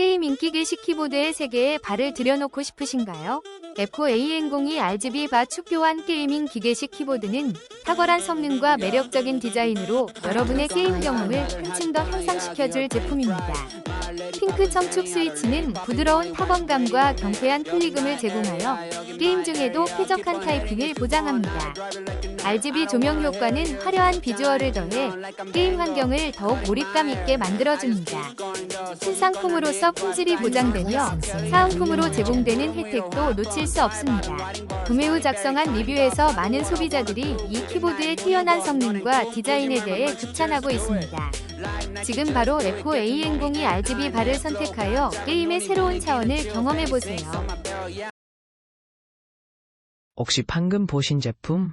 게임 인기 게시 키보드의 세계에 발을 들여놓고 싶으신가요? FOAN02 RGB 바 축교환 게이밍 기계식 키보드는 탁월한 성능과 매력적인 디자인으로 여러분의 게임 경험을 한층 더 향상시켜줄 제품입니다. 핑크 청축 스위치는 부드러운 타건감과 경쾌한 플리금을 제공하여 게임 중에도 쾌적한 타이핑을 보장합니다. RGB 조명 효과는 화려한 비주얼을 더해 게임 환경을 더욱 몰입감 있게 만들어줍니다. 신상품으로서 품질이 보장되며 사은품으로 제공되는 혜택도 놓칠 수 없습니다. 구매 후 작성한 리뷰에서 많은 소비자들이 이 키보드의 뛰어난 성능과 디자인에 대해 극찬하고 있습니다. 지금 바로 FOAN02 RGB 발을 선택하여 게임의 새로운 차원을 경험해보세요. 혹시 방금 보신 제품